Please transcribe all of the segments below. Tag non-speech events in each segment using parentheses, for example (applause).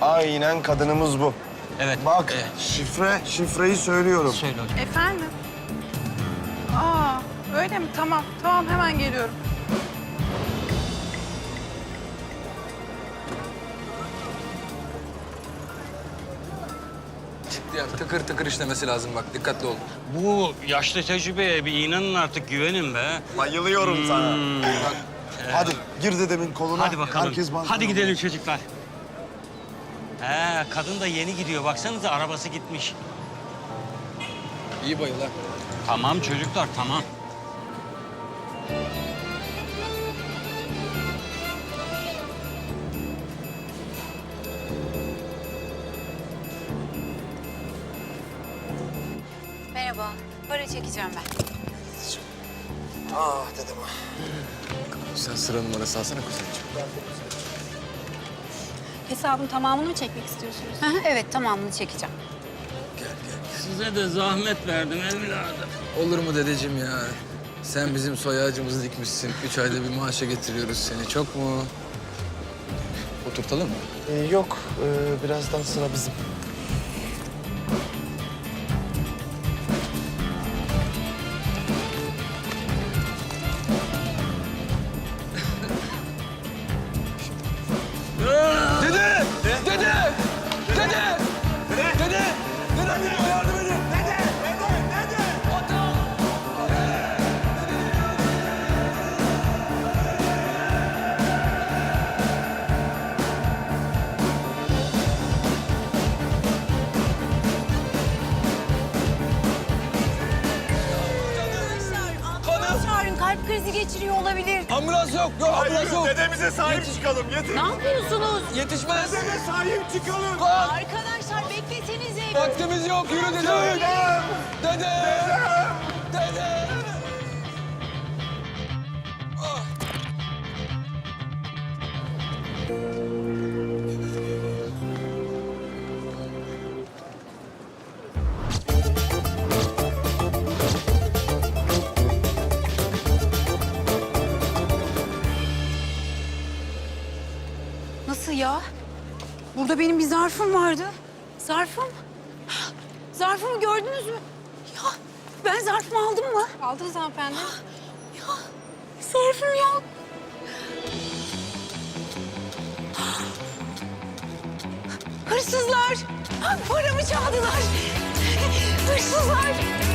Aynen kadınımız bu. Evet. Bak Evet. şifre, şifreyi söylüyorum. Söyle hocam. Efendim? Aa, öyle mi? Tamam, tamam hemen geliyorum. Ya. Tıkır tıkır işlemesi lazım bak. Dikkatli ol. Bu yaşlı tecrübeye bir inanın artık güvenin be. Bayılıyorum sana. Hmm. Bak, hadi gir dedemin koluna. Hadi bakalım. Herkes. Hadi gidelim çocuklar. He, kadın da yeni gidiyor. Baksanıza arabası gitmiş. İyi bayıl ha. Tamam çocuklar, tamam. Merhaba. Para çekeceğim ben. Ah dedem. Sen sıra numarası alsana kuzenciğim. Hesabın tamamını mı çekmek istiyorsunuz? Hı hı, evet tamamını çekeceğim. Gel gel. Size de zahmet verdim evladım. Olur mu dedeciğim ya? Sen bizim soy ağacımızı dikmişsin. Üç ayda bir maaşa getiriyoruz seni. Çok mu? Oturtalım mı? Ee, yok, ee, birazdan sıra bizim. Krizi geçiriyor olabilir. Ambulans yok. Yok ambulans yok. Dedemize sahip çıkalım, yeter. Ne yapıyorsunuz? Yetişmez. Dedeme sahip çıkalım. Kalk. Arkadaşlar beklesenize. Vaktimiz yok. Yürü dede. Dede! Dede! Burada benim bir zarfım vardı. Zarfım? Zarfımı gördünüz mü? Ya ben zarfımı aldım mı? Aldınız hanımefendi. Ya zarfım yok. Hırsızlar! Paramı çaldılar! Hırsızlar!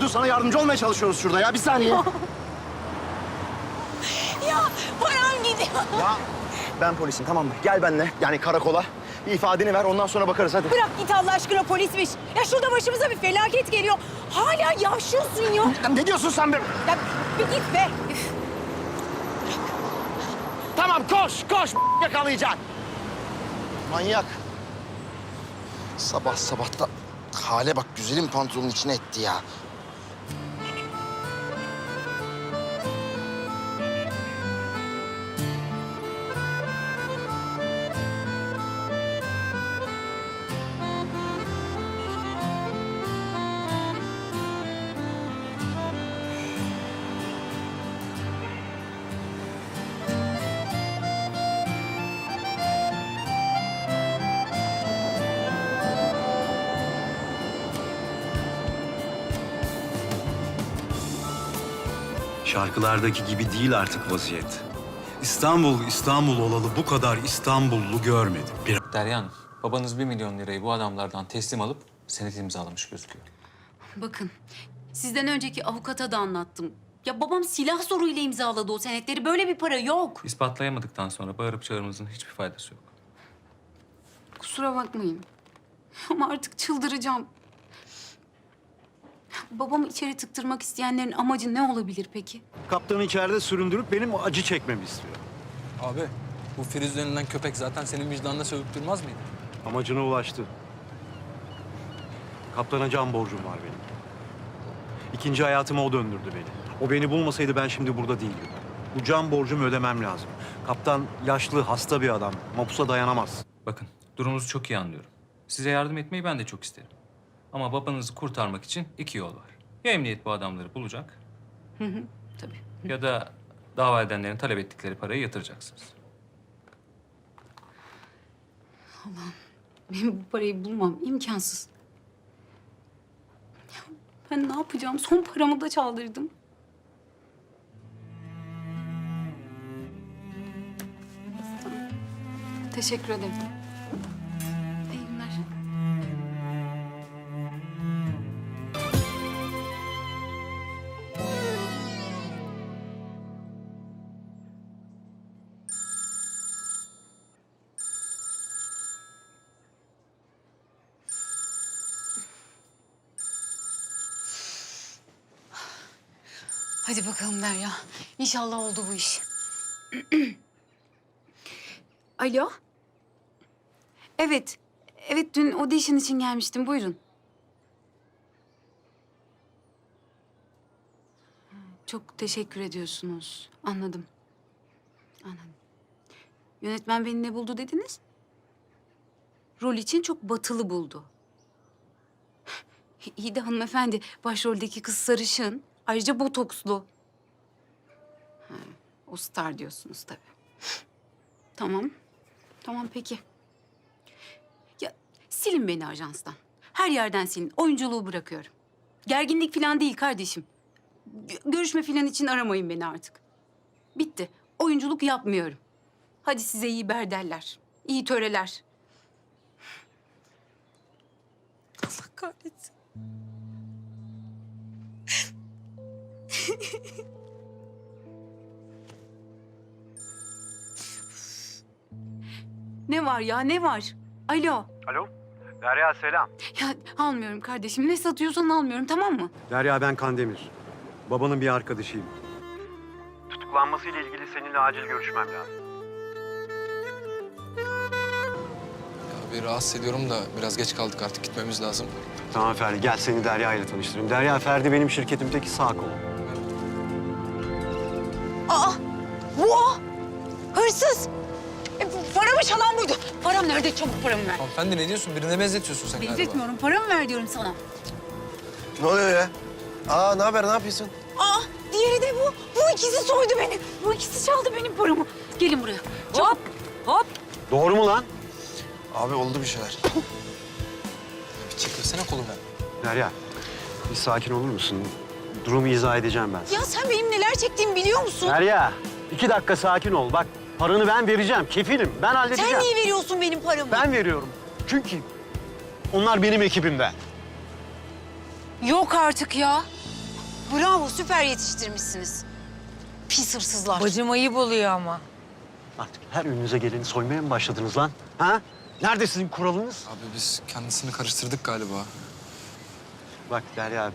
Dur sana yardımcı olmaya çalışıyoruz şurada ya. Bir saniye. (laughs) Ya param gidiyor. ya ben polisim tamam mı? Gel benimle yani karakola. Bir ifadeni ver ondan sonra bakarız hadi. Bırak git Allah aşkına polismiş. Ya şurada başımıza bir felaket geliyor. Hala yavşıyorsun ya. Ne diyorsun sen be? Ya bir git be. Üf. Tamam koş koş (laughs) yakalayacaksın. Manyak. Sabah sabah da hale bak güzelim pantolonun içine etti ya. Şarkılardaki gibi değil artık vaziyet. İstanbul, İstanbul olalı bu kadar İstanbullu görmedim. Bir Derya Hanım, babanız bir milyon lirayı bu adamlardan teslim alıp senet imzalamış gözüküyor. Bakın sizden önceki avukata da anlattım. Ya babam silah zoruyla imzaladı o senetleri. Böyle bir para yok. İspatlayamadıktan sonra bağırıp çağırmanızın hiçbir faydası yok. Kusura bakmayın. Ama artık çıldıracağım. Babamı içeri tıktırmak isteyenlerin amacı ne olabilir peki? Kaptanı içeride süründürüp benim acı çekmemi istiyor. Abi bu Firuz denilen köpek zaten senin vicdanına sövüp durmaz mıydı? Amacına ulaştı. Kaptana can borcum var benim. İkinci hayatıma o döndürdü beni. O beni bulmasaydı ben şimdi burada değildim. Bu can borcumu ödemem lazım. Kaptan yaşlı, hasta bir adam. Mapusa dayanamaz. Bakın durumunuzu çok iyi anlıyorum. Size yardım etmeyi ben de çok isterim. Ama babanızı kurtarmak için iki yol var. Ya emniyet bu adamları bulacak Tabii. ya da dava edenlerin talep ettikleri parayı yatıracaksınız. Benim bu parayı bulmam imkansız. Ya Ben ne yapacağım? Son paramı da çaldırdım. Tamam. Teşekkür ederim. Hadi bakalım Derya. İnşallah oldu bu iş. (clears throat) Alo. Evet. Evet dün audition için gelmiştim. Buyurun. Çok teşekkür ediyorsunuz. Anladım. Anladım. Yönetmen beni ne buldu dediniz? Rol için çok batılı buldu. İyi de hanımefendi, başroldeki kız sarışın. Ayrıca botokslu. Ha, o star diyorsunuz tabii. Tamam. Tamam peki. Ya silin beni ajanstan. Her yerden silin. Oyunculuğu bırakıyorum. Gerginlik falan değil kardeşim. Gö- Görüşme falan için aramayın beni artık. Bitti. Oyunculuk yapmıyorum. Hadi size iyi berderler. İyi töreler. Allah kahretsin. Ne var ya ne var? Alo. Alo? Derya selam. Ya almıyorum kardeşim. Ne satıyorsan almıyorum tamam mı? Derya ben Kandemir. Babanın bir arkadaşıyım. Tutuklanmasıyla ilgili seninle acil görüşmem lazım. Ya bir rahatsız ediyorum da biraz geç kaldık artık gitmemiz lazım. Tamam Ferdi gel seni Derya ile tanıştırayım. Derya Ferdi benim şirketimdeki sağ kolum. Bu paramı çalan buydu. Param nerede? Çabuk paramı ver. Hanımefendi ne diyorsun? Birine benzetiyorsun sen galiba. Benzetmiyorum. Paramı ver diyorum sana. Ne oluyor ya? Aa ne haber ne yapıyorsun? Aa! Diğeri de bu. Bu ikisi soydu beni. Bu ikisi çaldı benim paramı. Gelin buraya. Hop! Hop! Doğru mu lan? Abi oldu bir şeyler. Bir çekilsene kolumu. Derya bir sakin olur musun? Durumu izah edeceğim ben. Ya sen benim neler çektiğimi biliyor musun? Derya iki dakika sakin ol. Bak paranı ben vereceğim. Kefilim. Ben halledeceğim. Sen niye veriyorsun benim paramı? Ben veriyorum. Çünkü onlar benim ekibimden. Yok artık ya. Bravo, süper yetiştirmişsiniz. Pis hırsızlar. Bacım ayıp oluyor ama. Artık her önünüze geleni soymaya mı başladınız lan? Ha? Nerede sizin kuralınız? Abi biz kendisini karıştırdık galiba. Bak Derya,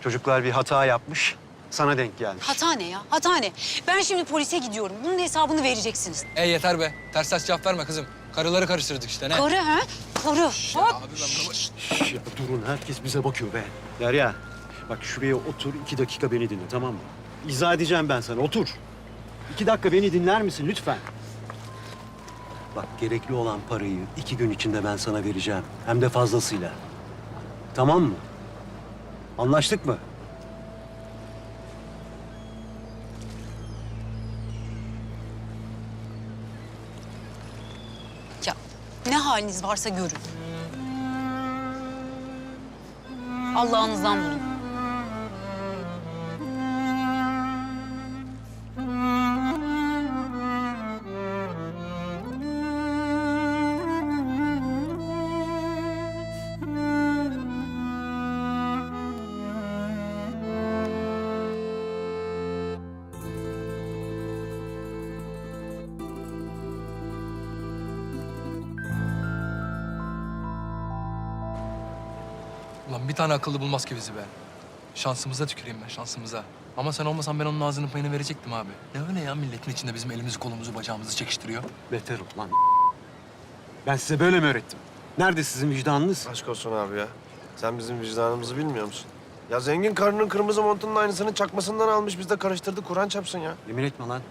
çocuklar bir hata yapmış. Sana denk gelmiş. Hata ne ya? Hata ne? Ben şimdi polise gidiyorum. Bunun hesabını vereceksiniz. E yeter be. Ters ters cevap verme kızım. Karıları karıştırdık işte ne? Karı ha? Karı. Hop. Abi ben bunu... Şş, ya durun, herkes bize bakıyor be. Derya, bak şuraya otur, iki dakika beni dinle, tamam mı? İzah edeceğim ben sana, otur. İki dakika beni dinler misin lütfen? Bak gerekli olan parayı iki gün içinde ben sana vereceğim. Hem de fazlasıyla. Tamam mı? Anlaştık mı? Ne haliniz varsa görün. Allah'ınızdan bulun. Ulan bir tane akıllı bulmaz ki bizi be. Şansımıza tüküreyim ben şansımıza. Ama sen olmasan ben onun ağzının payını verecektim abi. Ne öyle ya milletin içinde bizim elimizi kolumuzu bacağımızı çekiştiriyor. Beter ol lan. Ben size böyle mi öğrettim? Nerede sizin vicdanınız? Aşk olsun abi ya. Sen bizim vicdanımızı bilmiyor musun? Ya zengin karının kırmızı montunun aynısını çakmasından almış biz de karıştırdık Kur'an çapsın ya. Yemin etme lan.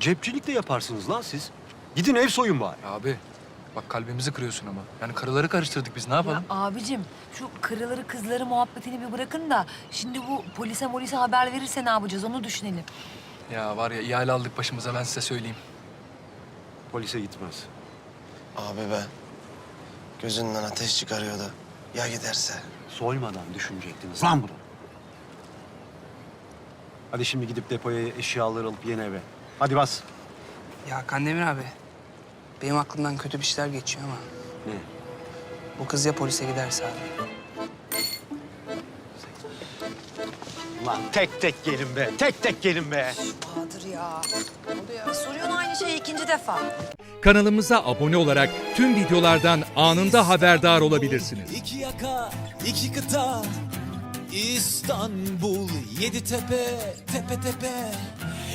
Cepçilik de yaparsınız lan siz. Gidin ev soyun bari. Abi bak kalbimizi kırıyorsun ama. Yani karıları karıştırdık biz ne yapalım? Ya abicim şu karıları kızları muhabbetini bir bırakın da şimdi bu polise molise haber verirse ne yapacağız onu düşünelim. Ya var ya ihale aldık başımıza ben size söyleyeyim. Polise gitmez. Abi be. Gözünden ateş çıkarıyordu. Ya giderse? Soymadan düşünecektiniz lan bunu. Hadi şimdi gidip depoya eşyaları alıp yeni eve. Hadi bas. Ya Kandemir abi, benim aklımdan kötü bir şeyler geçiyor ama Ne? bu kız ya polise giderse abi. Lan tek tek gelin be. Tek tek gelin be. Bahadır ya. Ne oluyor? Soruyorsun aynı şeyi ikinci defa. Kanalımıza abone olarak tüm videolardan anında haberdar olabilirsiniz. İki yaka, iki kıta, İstanbul, yedi tepe, tepe tepe.